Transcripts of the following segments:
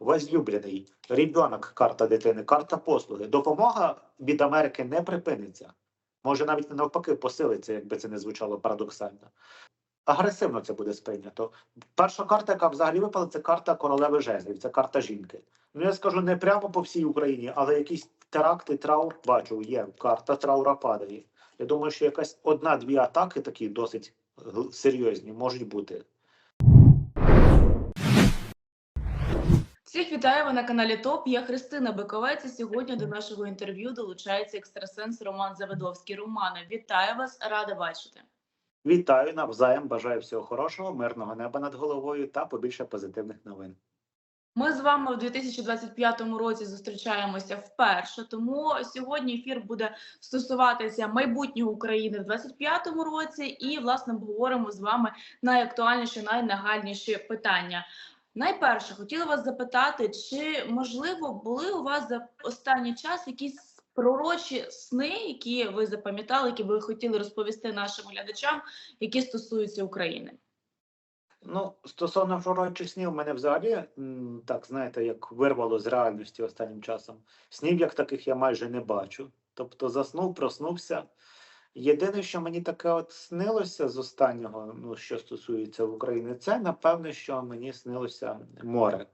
возлюблений, ребенок, карта дитини, карта послуги. Допомога від Америки не припиниться. Може навіть навпаки посилиться, якби це не звучало парадоксально. Агресивно це буде сприйнято. Перша карта, яка взагалі випала, це карта королеви жезлів, це карта жінки. Ну я скажу не прямо по всій Україні, але якісь теракти, траур бачу, є. Карта траура падає. Я думаю, що якась одна-дві атаки такі досить г- серйозні можуть бути. Всіх вітаю на каналі ТОП. Я Христина Биковець. І сьогодні до нашого інтерв'ю долучається екстрасенс Роман Завидовський. Романе, вітаю вас, рада бачити. Вітаю навзаєм, бажаю всього хорошого, мирного неба над головою та побільше позитивних новин. Ми з вами в 2025 році зустрічаємося вперше. Тому сьогодні ефір буде стосуватися майбутнього України в 2025 році, і власне обговоримо з вами найактуальніші, найнагальніші питання. Найперше, хотіла вас запитати, чи можливо були у вас за останній час якісь пророчі сни, які ви запам'ятали, які ви хотіли розповісти нашим глядачам, які стосуються України? Ну, стосовно пророчих снів, мене взагалі так знаєте, як вирвало з реальності останнім часом. Снів як таких я майже не бачу. Тобто заснув, проснувся. Єдине, що мені таке от снилося з останнього, ну що стосується України, це напевне, що мені снилося море.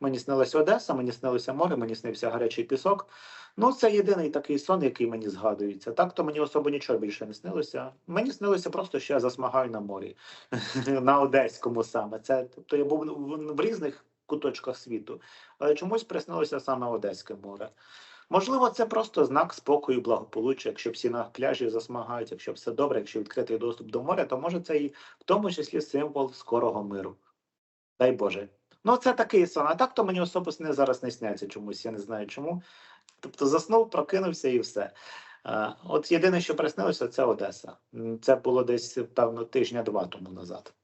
Мені снилася Одеса, мені снилося море, мені снився гарячий пісок. Ну, це єдиний такий сон, який мені згадується. Так то мені особо нічого більше не снилося. Мені снилося просто, що я засмагаю на морі на Одеському саме. Це тобто я був в, різних куточках світу, але чомусь приснилося саме Одеське море. Можливо, це просто знак спокою, благополуччя. Якщо всі на пляжі засмагають, якщо все добре, якщо відкритий доступ до моря, то може це і в тому числі символ скорого миру. Дай Боже. Ну, це такий сон. А так то мені особисто зараз не сняться чомусь, я не знаю чому. Тобто заснув, прокинувся і все. От єдине, що приснилося, це Одеса. Це було десь, певно, тижня-два тому назад.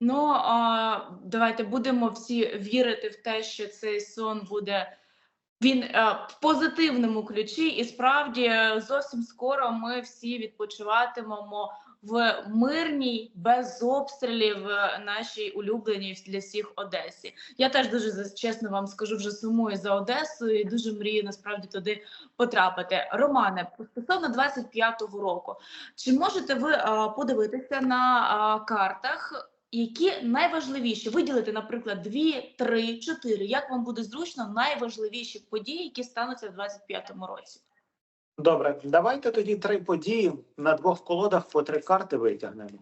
Ну а давайте будемо всі вірити в те, що цей сон буде він е, в позитивному ключі, і справді е, зовсім скоро ми всі відпочиватимемо в мирній, без обстрілів е, нашій улюбленій для всіх Одесі. Я теж дуже чесно вам скажу, вже сумую за Одесою і дуже мрію насправді туди потрапити. Романе, стосовно 25-го року, чи можете ви подивитися на картах? Які найважливіші виділити, наприклад, дві, три, чотири, як вам буде зручно, найважливіші події, які стануться в 25-му році. Добре, давайте тоді три події на двох колодах по три карти витягнемо.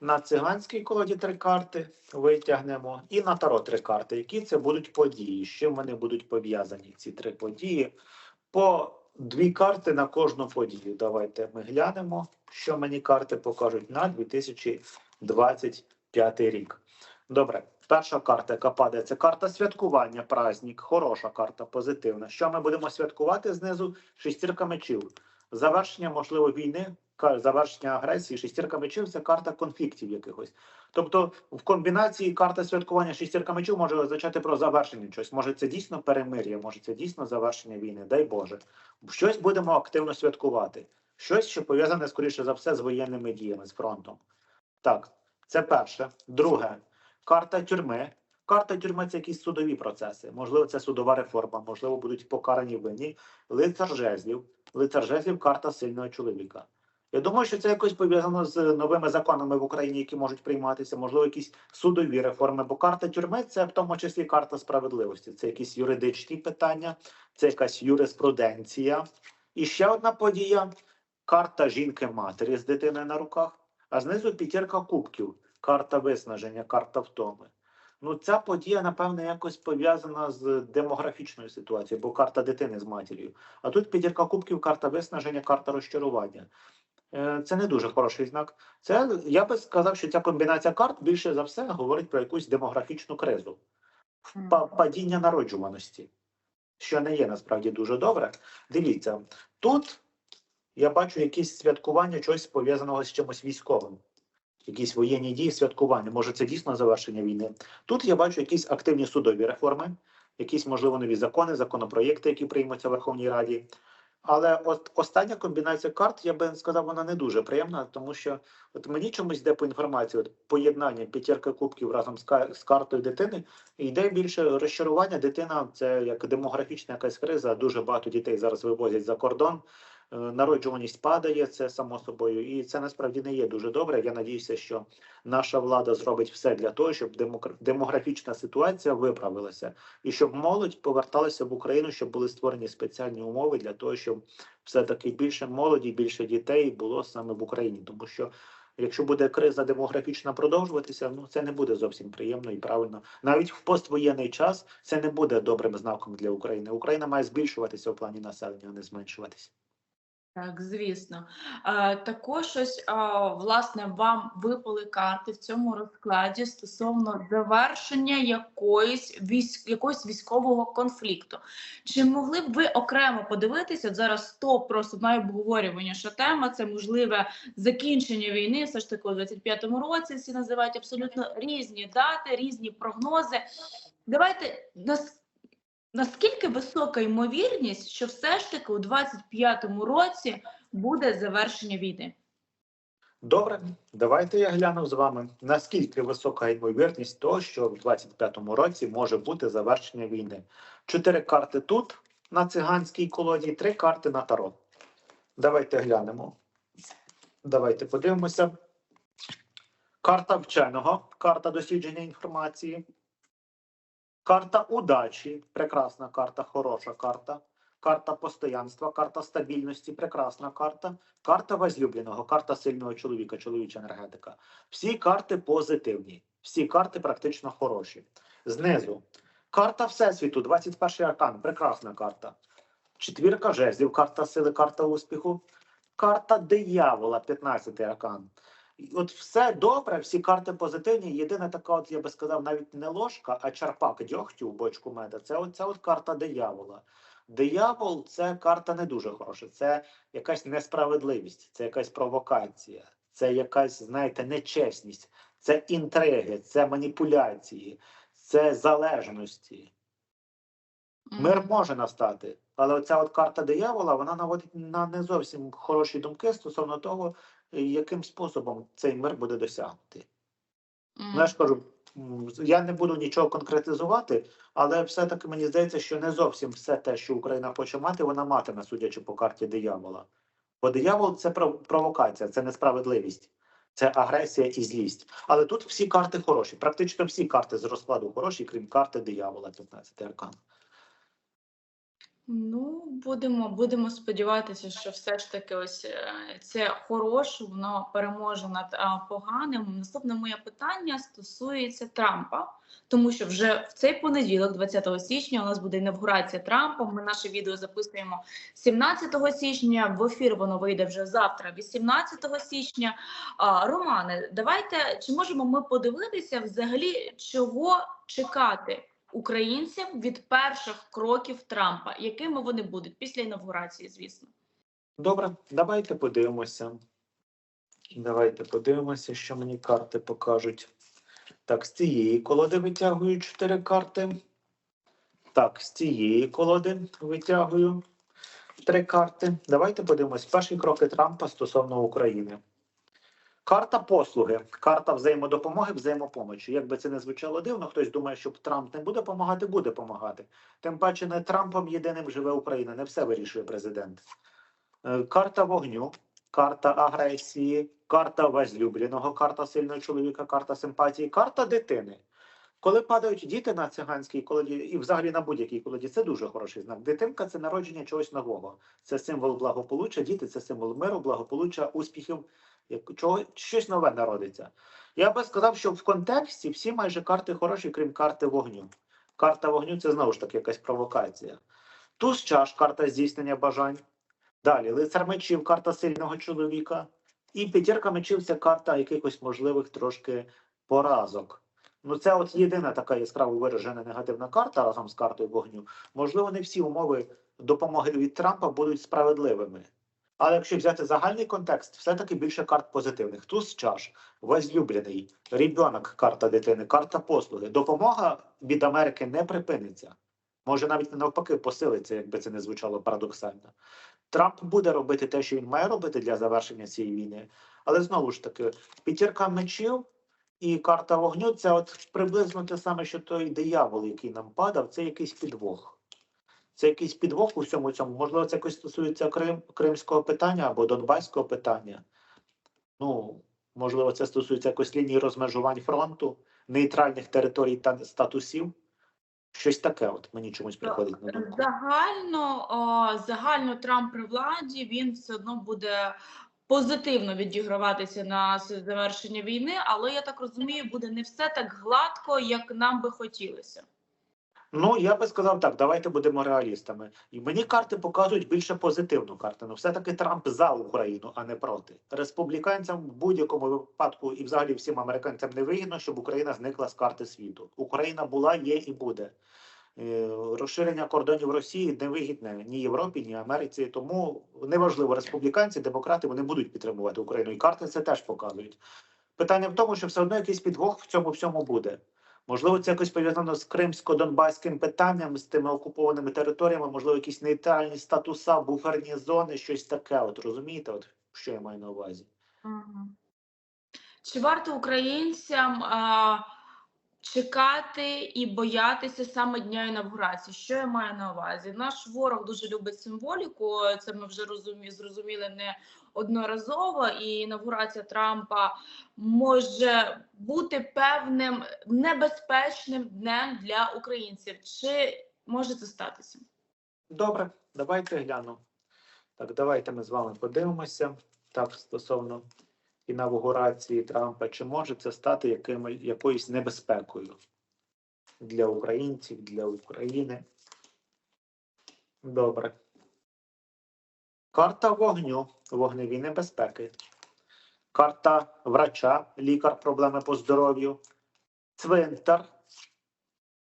На циганській колоді три карти витягнемо, і на таро три карти. Які це будуть події? З чим вони будуть пов'язані, ці три події? По дві карти на кожну подію. Давайте ми глянемо, що мені карти покажуть на 2025 рік. Добре, перша карта, яка падає, це карта святкування, праздник, хороша карта, позитивна. Що ми будемо святкувати знизу? Шестірка мечів. Завершення, можливо, війни, завершення агресії, шестірка мечів це карта конфліктів якихось. Тобто, в комбінації карта святкування шестірка мечів може означати про завершення чогось. Може, це дійсно перемир'я, може, це дійсно завершення війни. Дай Боже. Щось будемо активно святкувати. Щось, що пов'язане, скоріше за все, з воєнними діями, з фронтом. Так, це перше. Друге, карта тюрми. Карта тюрми це якісь судові процеси. Можливо, це судова реформа, можливо, будуть покарані винні. Лицар жезлів. Лицар жезлів карта сильного чоловіка. Я думаю, що це якось пов'язано з новими законами в Україні, які можуть прийматися, можливо, якісь судові реформи. Бо карта тюрми це в тому числі карта справедливості. Це якісь юридичні питання, це якась юриспруденція. І ще одна подія: карта жінки-матері з дитиною на руках, а знизу п'ятірка кубків, карта виснаження, карта втоми. Ну, ця подія, напевне, якось пов'язана з демографічною ситуацією, бо карта дитини з матір'ю. А тут п'ятірка кубків, карта виснаження, карта розчарування. Е, Це не дуже хороший знак. Це я би сказав, що ця комбінація карт більше за все говорить про якусь демографічну кризу, падіння народжуваності, що не є насправді дуже добре. Дивіться, тут я бачу якісь святкування чогось пов'язаного з чимось військовим. Якісь воєнні дії, святкування. Може, це дійсно завершення війни. Тут я бачу якісь активні судові реформи, якісь, можливо, нові закони, законопроєкти, які приймуться в Верховній Раді. Але от остання комбінація карт, я би сказав, вона не дуже приємна, тому що от мені чомусь йде по інформації, от поєднання п'ятірки кубків разом з, ка- з картою дитини, йде більше розчарування. Дитина це як демографічна якась криза. Дуже багато дітей зараз вивозять за кордон. Е, Народжуваність падає, це само собою, і це насправді не є дуже добре. Я надіюся, що наша влада зробить все для того, щоб демографічна ситуація виправилася, і щоб молодь поверталася в Україну, щоб були створені спеціальні умови для того, щоб все таки більше молоді, більше дітей було саме в Україні, тому що. Якщо буде криза демографічна продовжуватися, ну це не буде зовсім приємно і правильно. Навіть в поствоєнний час це не буде добрим знаком для України. Україна має збільшуватися в плані населення, а не зменшуватися. Так, звісно. Е, також ось е, власне вам випали карти в цьому розкладі стосовно завершення якоїсь військ, якогось військового конфлікту. Чи могли б ви окремо подивитися? От зараз топ просто найобговорюваніша тема це можливе закінчення війни. Все ж таки у 25-му році всі називають абсолютно різні дати, різні прогнози. Давайте нас. Наскільки висока ймовірність, що все ж таки у 25-му році буде завершення війни? Добре, давайте я гляну з вами. Наскільки висока ймовірність того, що в 25-му році може бути завершення війни? Чотири карти тут на циганській колоді, три карти на таро. Давайте глянемо. Давайте подивимося. Карта вченого, карта дослідження інформації. Карта удачі, прекрасна карта, хороша карта. Карта постоянства, карта стабільності, прекрасна карта. Карта возлюбленого, карта сильного чоловіка, чоловіча енергетика. Всі карти позитивні, всі карти практично хороші. Знизу карта Всесвіту, 21 аркан, прекрасна карта. Четвірка жезлів, карта сили, карта успіху. Карта диявола, 15 аркан. От все добре, всі карти позитивні. Єдина така, от я би сказав, навіть не ложка, а чарпак дьогтю в бочку меда. Це оця от карта диявола. Диявол це карта не дуже хороша. Це якась несправедливість, це якась провокація, це якась, знаєте, нечесність, це інтриги, це маніпуляції, це залежності. Мир може настати, але оця от карта диявола вона наводить на не зовсім хороші думки стосовно того, яким способом цей мир буде досягнути. Мгм. Ну, я ж кажу, я не буду нічого конкретизувати, але все-таки мені здається, що не зовсім все те, що Україна хоче мати, вона матиме, судячи по карті диявола. Бо диявол це пров- провокація, це несправедливість, це агресія і злість. Але тут всі карти хороші. Практично всі карти з розкладу хороші, крім карти диявола, 15 аркан. Ну, будемо, будемо сподіватися, що все ж таки ось е, це хороше, воно переможе над а, поганим. Наступне моє питання стосується Трампа, тому що вже в цей понеділок, 20 січня, у нас буде інавгурація Трампа. Ми наше відео записуємо 17 січня. В ефір воно вийде вже завтра, 18 січня. Романе, давайте чи можемо ми подивитися взагалі, чого чекати? Українцям від перших кроків Трампа, якими вони будуть після інавгурації, звісно. Добре, давайте подивимося. Давайте подивимося, що мені карти покажуть. Так, з цієї колоди витягую чотири карти. Так, з цієї колоди витягую три карти. Давайте подивимось перші кроки Трампа стосовно України. Карта послуги, карта взаємодопомоги, взаємопомочі. Як би це не звучало дивно, хтось думає, що Трамп не буде допомагати, буде допомагати. Тим паче не Трампом єдиним живе Україна, не все вирішує президент. Е, Карта вогню, карта агресії, карта возлюбленого, карта сильного чоловіка, карта симпатії, карта дитини. Коли падають діти на циганській колоді і взагалі на будь-якій колоді, це дуже хороший знак. Дитинка це народження чогось нового. Це символ благополуччя, діти це символ миру, благополуччя, успіхів, як чого щось нове народиться. Я би сказав, що в контексті всі майже карти хороші, крім карти вогню. Карта вогню це знову ж таки якась провокація. Туз чаш, карта здійснення бажань. Далі лицар мечів, карта сильного чоловіка. І п'ятірка мечів це карта якихось можливих трошки поразок. Ну, це от єдина така яскраво виражена негативна карта разом з картою вогню. Можливо, не всі умови допомоги від Трампа будуть справедливими. Але якщо взяти загальний контекст, все-таки більше карт позитивних. Туз чаш, возлюблений, ребенок, карта дитини, карта послуги. Допомога від Америки не припиниться. Може навіть навпаки посилиться, якби це не звучало парадоксально. Трамп буде робити те, що він має робити для завершення цієї війни. Але знову ж таки, п'ятірка мечів і карта вогню це от приблизно те саме, що той диявол, який нам падав, це якийсь підвох. Це якийсь підвох у всьому цьому. Можливо, це якось стосується Крим, кримського питання або Донбаського питання. Ну, можливо, це стосується якось лінії розмежувань фронту, нейтральних територій та статусів. Щось таке, от мені чомусь приходить на думку. Загально, о, загально Трамп при владі він все одно буде позитивно відіграватися на завершення війни, але я так розумію, буде не все так гладко, як нам би хотілося. Ну, я би сказав так, давайте будемо реалістами. І мені карти показують більше позитивну картину. Все-таки Трамп за Україну, а не проти. Республіканцям в будь-якому випадку і взагалі всім американцям не вигідно, щоб Україна зникла з карти світу. Україна була, є і буде. Е, Розширення кордонів Росії не вигідне ні Європі, ні Америці. Тому неважливо, республіканці, демократи вони будуть підтримувати Україну. І карти це теж показують. Питання в тому, що все одно якийсь підвох в цьому всьому буде. Можливо, це якось пов'язано з кримсько-донбаським питанням, з тими окупованими територіями, можливо, якісь нейтральні статуса, буферні зони, щось таке. От розумієте, от що я маю на увазі? Чи варто українцям а, чекати і боятися саме дня інавгурації? Що я маю на увазі? Наш ворог дуже любить символіку. Це ми вже розумі, зрозуміли не одноразово. І інавгурація Трампа може бути певним небезпечним днем для українців. Чи може це статися? Добре, давайте гляну. Так, давайте ми з вами подивимося. Так, стосовно інавгурації Трампа, чи може це стати яким, якоюсь небезпекою для українців, для України? Добре. Карта вогню, вогневі небезпеки. Карта врача, лікар, проблеми по здоров'ю. Цвинтар,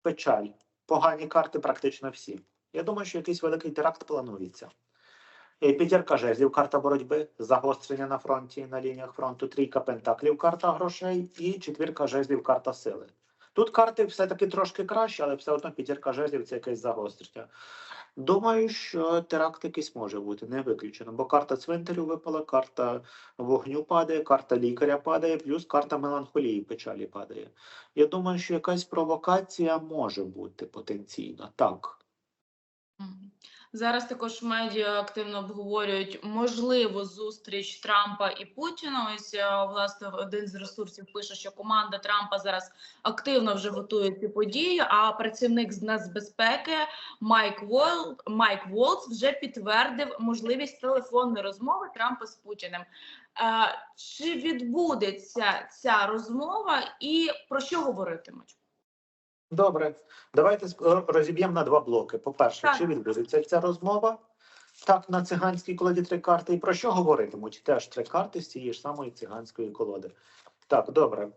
печаль. Погані карти практично всі. Я думаю, що якийсь великий теракт планується. П'ятірка жезлів, карта боротьби, загострення на фронті, на лініях фронту, трійка пентаклів, карта грошей і четвірка жезлів, карта сили. Тут карти все-таки трошки краще, але все одно п'ятірка жезлів це якесь загострення. Думаю, що теракт якийсь може бути, не виключено, бо карта цвинтарю випала, карта вогню падає, карта лікаря падає, плюс карта меланхолії, печалі падає. Я думаю, що якась провокація може бути потенційно. Так. Зараз також медіа активно обговорюють можливу зустріч Трампа і Путіна. Ось е, власне один з ресурсів пише, що команда Трампа зараз активно вже готує цю подію. А працівник з нацбезпеки Майк Вол Майк Волц вже підтвердив можливість телефонної розмови Трампа з Путіним. Е, Чи відбудеться ця розмова і про що говоритимуть? Добре, давайте розіб'ємо на два блоки. По-перше, чи відбудеться ця розмова? Так, на циганській колоді три карти. І про що говоритимуть? Теж три карти з цієї ж самої циганської колоди. Так, добре.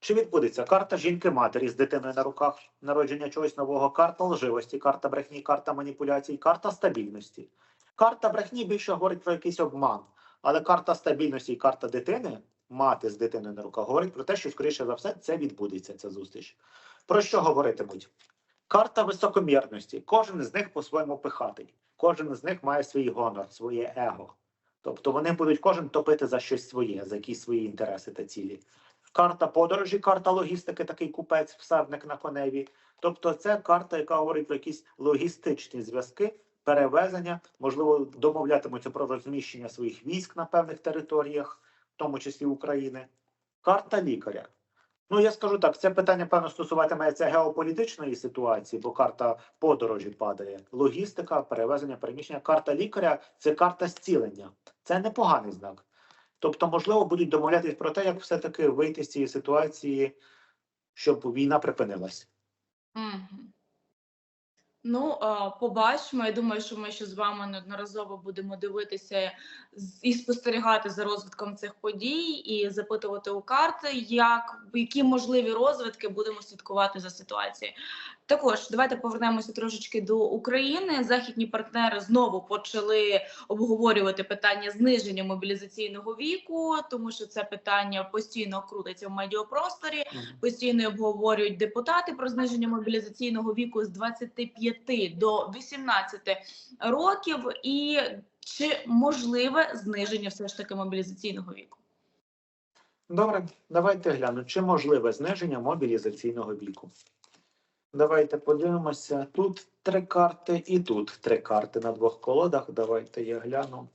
Чи відбудеться карта жінки-матері з дитиною на руках, народження чогось нового, карта лживості, карта брехні, карта маніпуляцій, карта стабільності. Карта брехні більше говорить про якийсь обман, але карта стабільності і карта дитини, мати з дитиною на руках, говорить про те, що, скоріше за все, це відбудеться, ця зустріч. Про що говоритимуть? Карта високомірності. Кожен з них по-своєму пихатий. Кожен з них має свій гонор, своє его. Тобто вони будуть кожен топити за щось своє, за якісь свої інтереси та цілі. Карта подорожі, карта логістики, такий купець, всадник на коневі. Тобто, це карта, яка говорить про якісь логістичні зв'язки, перевезення, можливо, домовлятимуться про розміщення своїх військ на певних територіях, в тому числі України. Карта лікаря. Ну, я скажу так, це питання, певно, стосуватиметься геополітичної ситуації, бо карта подорожі падає. Логістика, перевезення, переміщення. Карта лікаря це карта зцілення. Це непоганий знак. Тобто, можливо, будуть домовлятись про те, як все-таки вийти з цієї ситуації, щоб війна припинилась. Мгм. Ну, побачимо. Я думаю, що ми ще з вами неодноразово будемо дивитися і спостерігати за розвитком цих подій, і запитувати у карти, як які можливі розвитки будемо слідкувати за ситуацією. Також давайте повернемося трошечки до України. Західні партнери знову почали обговорювати питання зниження мобілізаційного віку, тому що це питання постійно крутиться в медіапросторі постійно обговорюють депутати про зниження мобілізаційного віку з 25 до 18 років. І чи можливе зниження все ж таки мобілізаційного віку? Добре, давайте глянемо, чи можливе зниження мобілізаційного віку. Давайте подивимося. Тут три карти і тут три карти на двох колодах. Давайте я гляну.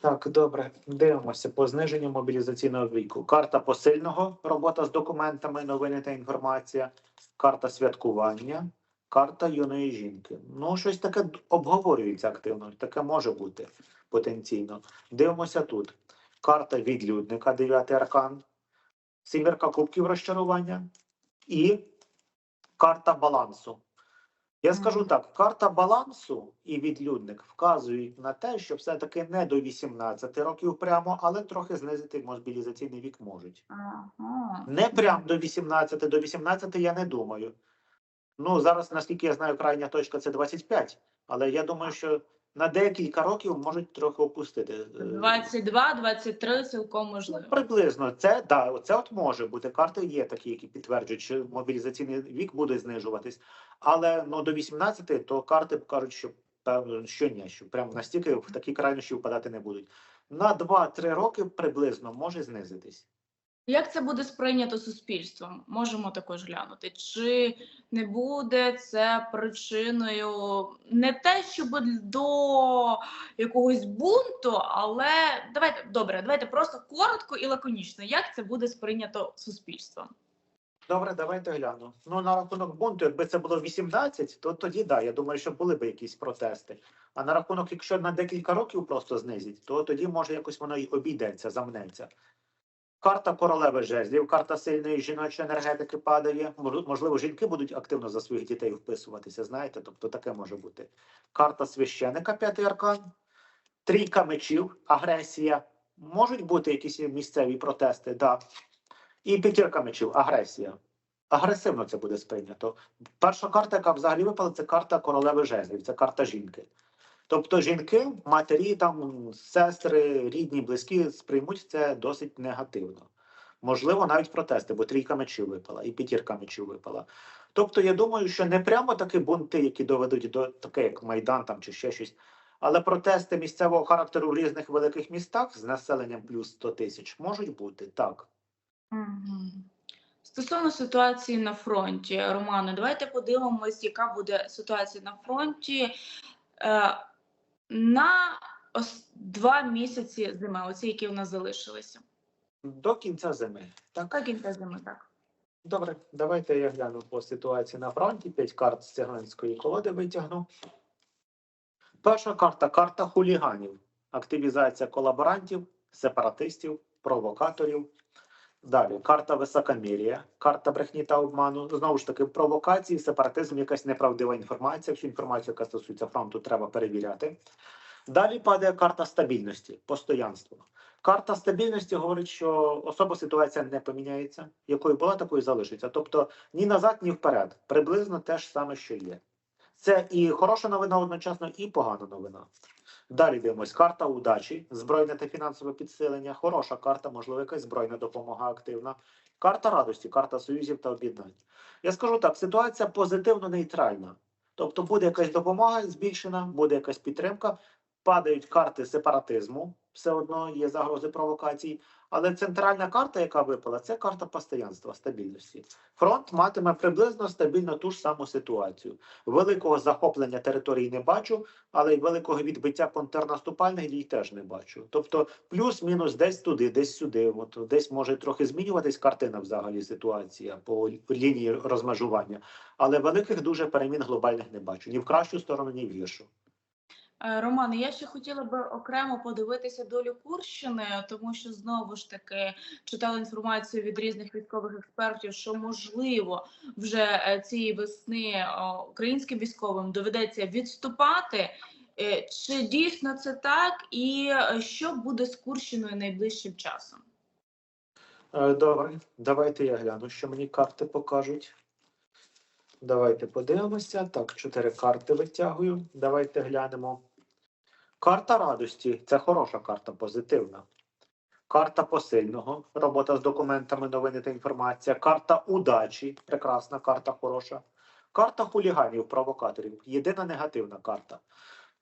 Так, добре, дивимося по зниженню мобілізаційного віку. Карта посильного, робота з документами, новини та інформація, карта святкування, карта юної жінки. Ну, щось таке обговорюється активно, таке може бути потенційно. Дивимося тут. Карта відлюдника, дев'ятий аркан, сімірка кубків розчарування і карта балансу. Я скажу так: карта балансу і відлюдник вказують на те, що все-таки не до 18 років прямо, але трохи знизити мобілізаційний вік можуть. Ага. Не прям до 18, до 18 я не думаю. Ну, зараз, наскільки я знаю, крайня точка це 25, але я думаю, що на декілька років можуть трохи опустити. е, 22, 23 цілком Ну, можливо. приблизно це да, це от може бути. Карти є такі, які підтверджують, що мобілізаційний вік буде знижуватись. Але ну до 18 то карти кажуть, що певно, що ні, що прям настільки в такі крайнощі впадати не будуть. На 2-3 роки приблизно може знизитись. Як це буде сприйнято суспільством? Можемо також глянути. Чи не буде це причиною не те, щоб до якогось бунту, але давайте добре, давайте просто коротко і лаконічно. Як це буде сприйнято суспільством? Добре, давайте гляну. Ну на рахунок бунту, якби це було 18, то тоді да, я думаю, що були б якісь протести. А на рахунок, якщо на декілька років просто знизить, то тоді може якось воно й обійдеться, замнеться. Карта королеви жезлів, карта сильної жіночої енергетики падає. Можливо, жінки будуть активно за своїх дітей вписуватися, знаєте, тобто таке може бути. Карта священика, п'ятий аркан, трійка мечів, агресія. Можуть бути якісь місцеві протести, да. І п'ятірка мечів, агресія. Агресивно це буде сприйнято. Перша карта, яка взагалі випала, це карта королеви жезлів, це карта жінки. Тобто жінки, матері, там, сестри, рідні, близькі сприймуть це досить негативно. Можливо, навіть протести, бо трійка мечів випала і п'ятірка мечів випала. Тобто, я думаю, що не прямо такі бунти, які доведуть до таке, як Майдан там чи ще щось, але протести місцевого характеру в різних великих містах з населенням плюс 100 тисяч можуть бути так. Стосовно ситуації на фронті, Романе, давайте подивимось, яка буде ситуація на фронті е, на два місяці зими, оці, які в нас залишилися. До кінця зими. Так? Яка кінця зими, так? Добре, давайте я гляну по ситуації на фронті. П'ять карт з циганської колоди витягну. Перша карта карта хуліганів. Активізація колаборантів, сепаратистів, провокаторів. Далі карта високомір'я, карта брехні та обману. Знову ж таки, провокації, сепаратизм, якась неправдива інформація. Всю інформацію, яка стосується фронту, треба перевіряти. Далі падає карта стабільності, постоянство. Карта стабільності говорить, що особа ситуація не поміняється, якою була, такою залишиться. Тобто ні назад, ні вперед. Приблизно те ж саме, що є. Це і хороша новина одночасно, і погана новина. Далі дивимось, карта удачі, збройне та фінансове підсилення, хороша карта, можливо, якась збройна допомога активна. Карта радості, карта союзів та об'єднань. Я скажу так: ситуація позитивно нейтральна. Тобто буде якась допомога збільшена, буде якась підтримка, падають карти сепаратизму, все одно є загрози провокацій. Але центральна карта, яка випала, це карта постоянства, стабільності. Фронт матиме приблизно стабільно ту ж саму ситуацію. Великого захоплення території не бачу, але й великого відбиття контрнаступальних дій теж не бачу. Тобто, плюс-мінус десь туди, десь сюди. От десь може трохи змінюватись картина взагалі ситуація по лінії розмежування. Але великих дуже перемін глобальних не бачу ні в кращу сторону, ні в гіршу. Е, Романе, я ще хотіла би окремо подивитися долю Курщини, тому що знову ж таки читала інформацію від різних військових експертів, що можливо вже е, цієї весни українським військовим доведеться відступати. Е, Чи дійсно це так, і е, що буде з Курщиною найближчим часом? Е, Добре, давайте я гляну, що мені карти покажуть. Давайте подивимося. Так, чотири карти витягую. Давайте глянемо. Карта радості це хороша карта, позитивна. Карта посильного, робота з документами, новини та інформація. Карта удачі, прекрасна карта, хороша. Карта хуліганів, провокаторів. Єдина негативна карта.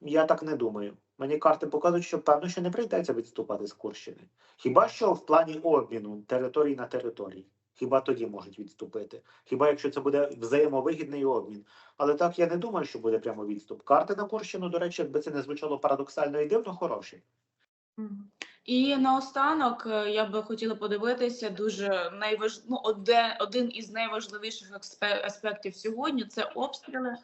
Я так не думаю. Мені карти показують, що певно, що не прийдеться відступати з Курщини. Хіба що в плані обміну територій на території. Хіба тоді можуть відступити? Хіба якщо це буде взаємовигідний обмін? Але так я не думаю, що буде прямо відступ. Карти на Курщину, до речі, якби це не звучало парадоксально і дивно, хороші. І наостанок е, я би хотіла подивитися дуже найваж... ну, оде... один із найважливіших аспектів сьогодні це обстріли.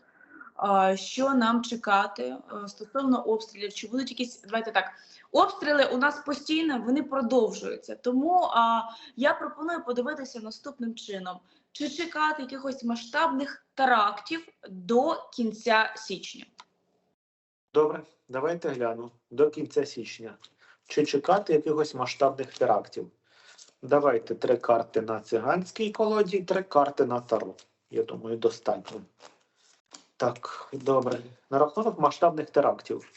А, Що нам чекати е, стосовно обстрілів? Чи будуть якісь давайте так? Обстріли у нас постійно вони продовжуються. Тому а, я пропоную подивитися наступним чином: чи чекати якихось масштабних терактів до кінця січня? Добре, давайте гляну до кінця січня. Чи чекати якихось масштабних терактів? Давайте три карти на циганській колоді, три карти на таро. Я думаю, достатньо. Так, добре. На рахунок масштабних терактів.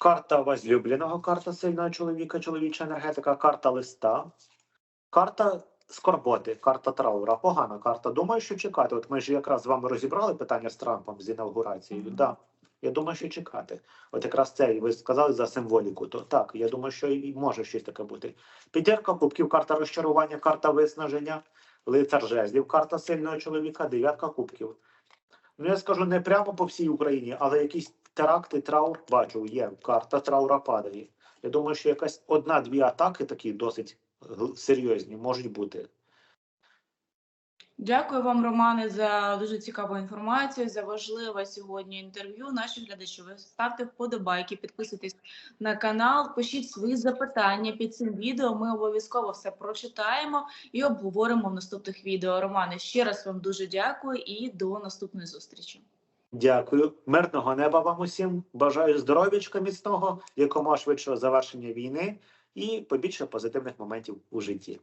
Карта возлюбленого, карта сильного чоловіка, чоловіча енергетика, карта листа, карта скорботи, карта траура. Погана карта. Думаю, що чекати. От ми ж якраз з вами розібрали питання з Трампом з інаугурацією. Мгм. Да. Я думаю, що чекати. От якраз це ви сказали за символіку. То так, я думаю, що і може щось таке бути. П'ятірка кубків, карта розчарування, карта виснаження, лицар жезлів, карта сильного чоловіка, дев'ятка кубків. Ну я скажу не прямо по всій Україні, але якісь теракти, траур бачу, є. Карта траура падає. Я думаю, що якась одна-дві атаки такі досить г- серйозні можуть бути. Дякую вам, Романе, за дуже цікаву інформацію, за важливе сьогодні інтерв'ю. Наші глядачі, ви ставте вподобайки, підписуйтесь на канал, пишіть свої запитання під цим відео. Ми обов'язково все прочитаємо і обговоримо в наступних відео. Романе, ще раз вам дуже дякую і до наступної зустрічі. Дякую. Мирного неба вам усім. Бажаю здоров'ячка міцного, якомога швидшого завершення війни і побільше позитивних моментів у житті.